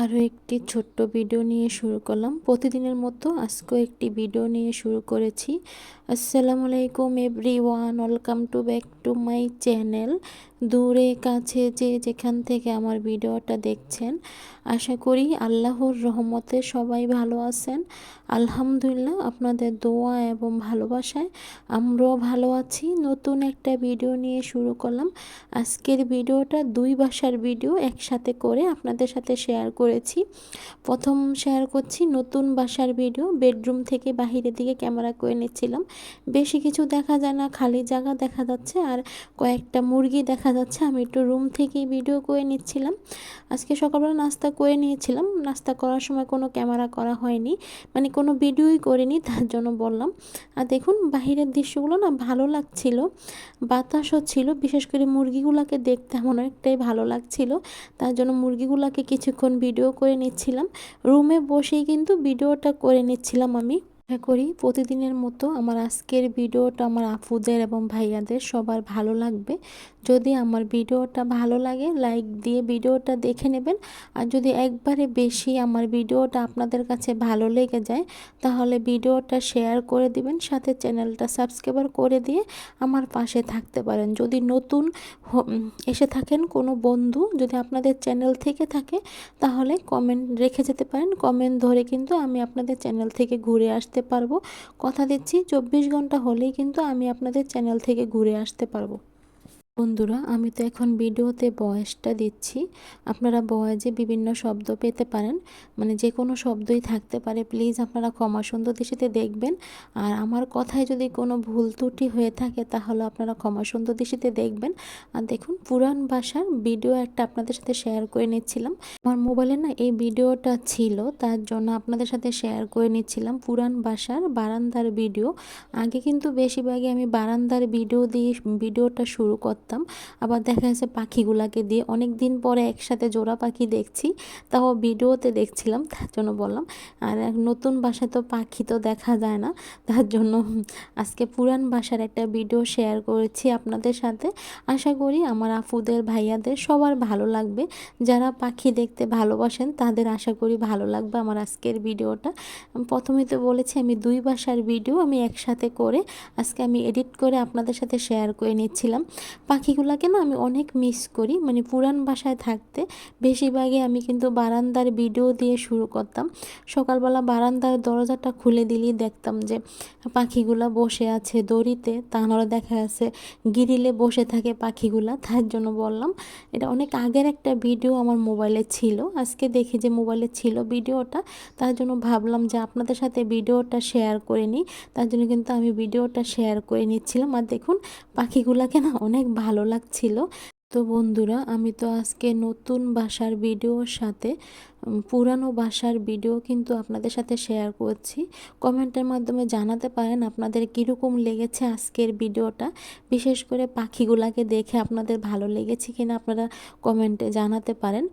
আরও একটি ছোট্ট ভিডিও নিয়ে শুরু করলাম। প্রতিদিনের মতো আজকেও একটি ভিডিও নিয়ে শুরু করেছি। আসসালামু আলাইকুম everyone welcome to back to my channel দূরে, কাছে যে যেখান থেকে আমার ভিডিওটা দেখছেন, আশা করি আল্লাহর রহমতে সবাই ভালো আছেন। আলহামদুলিল্লাহ আপনাদের দোয়া এবং ভালোবাসায় আমরাও ভালো আছি। নতুন একটা ভিডিও নিয়ে শুরু করলাম। আজকের ভিডিওটা দুই ভাষার ভিডিও একসাথে করে আপনাদের সাথে শেয়ার করেছি। প্রথম শেয়ার করছি নতুন বাসার ভিডিও, বেডরুম থেকে বাহিরের দিকে ক্যামেরা করে নিচ্ছিলাম। বেশি কিছু দেখা যায় না, খালি জায়গা দেখা যাচ্ছে আর কয়েকটা মুরগি দেখা যাচ্ছে, আমি একটু রুম থেকেই ভিডিও করে নিচ্ছিলাম। আজকে সকালবেলা নাস্তা করে নিয়েছিলাম। নাস্তা করার সময় কোনো ক্যামেরা করা হয়নি মানে কোনো ভিডিওই করিনি, তার জন্য বললাম। আর দেখুন, বাহিরের দৃশ্যগুলো না ভালো লাগছিল, বাতাসও ছিল, বিশেষ করে মুরগিগুলোকে দেখতে আমার অনেকটাই ভালো লাগছিল। তার জন্য মুরগিগুলোকে কিছুক্ষণ ভিডিও করে নিচ্ছিলাম। রুমে বসেই কিন্তু ভিডিওটা করে নিচ্ছিলাম আমি। আশা করি প্রতিদিনের মতো আমার আজকের ভিডিওটা আমার আফুদের এবং ভাইয়াদের সবার ভালো লাগবে। যদি আমার ভিডিওটা ভালো লাগে লাইক দিয়ে ভিডিওটা দেখে নেবেন। আর যদি একবারে বেশি আমার ভিডিওটা আপনাদের কাছে ভালো লেগে যায়, তাহলে ভিডিওটা শেয়ার করে দিবেন, সাথে চ্যানেলটা সাবস্ক্রাইবার করে দিয়ে আমার পাশে থাকতে পারেন। যদি নতুন এসে থাকেন কোনো বন্ধু, যদি আপনাদের চ্যানেল থেকে থাকে, তাহলে কমেন্ট রেখে যেতে পারেন। কমেন্ট ধরে কিন্তু আমি আপনাদের চ্যানেল থেকে ঘুরে আসতে পারব। কথা দিচ্ছি চব্বিশ ঘণ্টা হলেই কিন্তু আমি আপনাদের চ্যানেল থেকে ঘুরে আসতে পারব। বন্ধুরা, আমি তো এখন ভিডিওতে বয়সটা দিচ্ছি। আপনারা বয়েজে বিভিন্ন শব্দ পেতে পারেন। মানে যে কোনো শব্দই থাকতে পারে। প্লিজ আপনারা ক্ষমা সুন্দর দৃষ্টিতে দেখবেন। আর আমার কথায় যদি কোনো ভুল ত্রুটি হয়ে থাকে, তাহলে আপনারা ক্ষমা সুন্দর দৃষ্টিতে দেখবেন। আর দেখুন, পুরান ভাষার ভিডিও একটা আপনাদের সাথে শেয়ার করে নিচ্ছিলাম। আমার মোবাইলে না এই ভিডিওটা ছিল, তার জন্য আপনাদের সাথে শেয়ার করে নিচ্ছিলাম পুরান ভাষার বারান্দার ভিডিও। আগে কিন্তু বেশিরভাগই আমি বারান্দার ভিডিও দিয়ে ভিডিওটা শুরু করতাম। করতাম। আবার দেখা যাচ্ছে পাখিগুলাকে দিয়ে অনেক দিন পরে একসাথে জোড়া পাখি দেখছি, তাও ভিডিওতে দেখছিলাম, তার জন্য বললাম। আর নতুন বাসায় তো পাখি তো দেখা যায় না, তার জন্য আজকে পুরান বাসার একটা ভিডিও শেয়ার করেছি আপনাদের সাথে। আশা করি আমার আফুদের ভাইয়াদের সবার ভালো লাগবে। যারা পাখি দেখতে ভালোবাসেন, তাদের আশা করি ভালো লাগবে আমার আজকের ভিডিওটা। প্রথমে তো বলেছি, আমি দুই বাসার ভিডিও আমি একসাথে করে আজকে আমি এডিট করে আপনাদের সাথে শেয়ার করে নিচ্ছিলাম। পাখিগুলোকে না আমি অনেক মিস করি। মানে পুরান বাসায় থাকতে বেশিরভাগই আমি কিন্তু বারান্দার ভিডিও দিয়ে শুরু করতাম। সকালবেলা বারান্দার দরজাটা খুলে দিলেই দেখতাম যে পাখিগুলা বসে আছে দড়িতে। তাহলে দেখা যাচ্ছে গিরিলে বসে থাকে পাখিগুলা। তার জন্য বললাম, এটা অনেক আগের একটা ভিডিও আমার মোবাইলে ছিল। আজকে দেখি যে মোবাইলে ছিল ভিডিওটা তার জন্য ভাবলাম যে আপনাদের সাথে ভিডিওটা শেয়ার করে নিই। তার জন্য কিন্তু আমি ভিডিওটা শেয়ার করে নিচ্ছিলাম। আর দেখুন, পাখিগুলাকে না অনেক ভালো লাগছিল। তো বন্ধুরা, আমি তো আজকে নতুন বাসার ভিডিওর সাথে পুরানো বাসার ভিডিও কিন্তু আপনাদের সাথে শেয়ার করছি। কমেন্টের মাধ্যমে জানাতে পারেন আপনাদের কীরকম লেগেছে আজকের ভিডিওটা। বিশেষ করে পাখিগুলাকে দেখে আপনাদের ভালো লেগেছে কিনা আপনারা কমেন্টে জানাতে পারেন।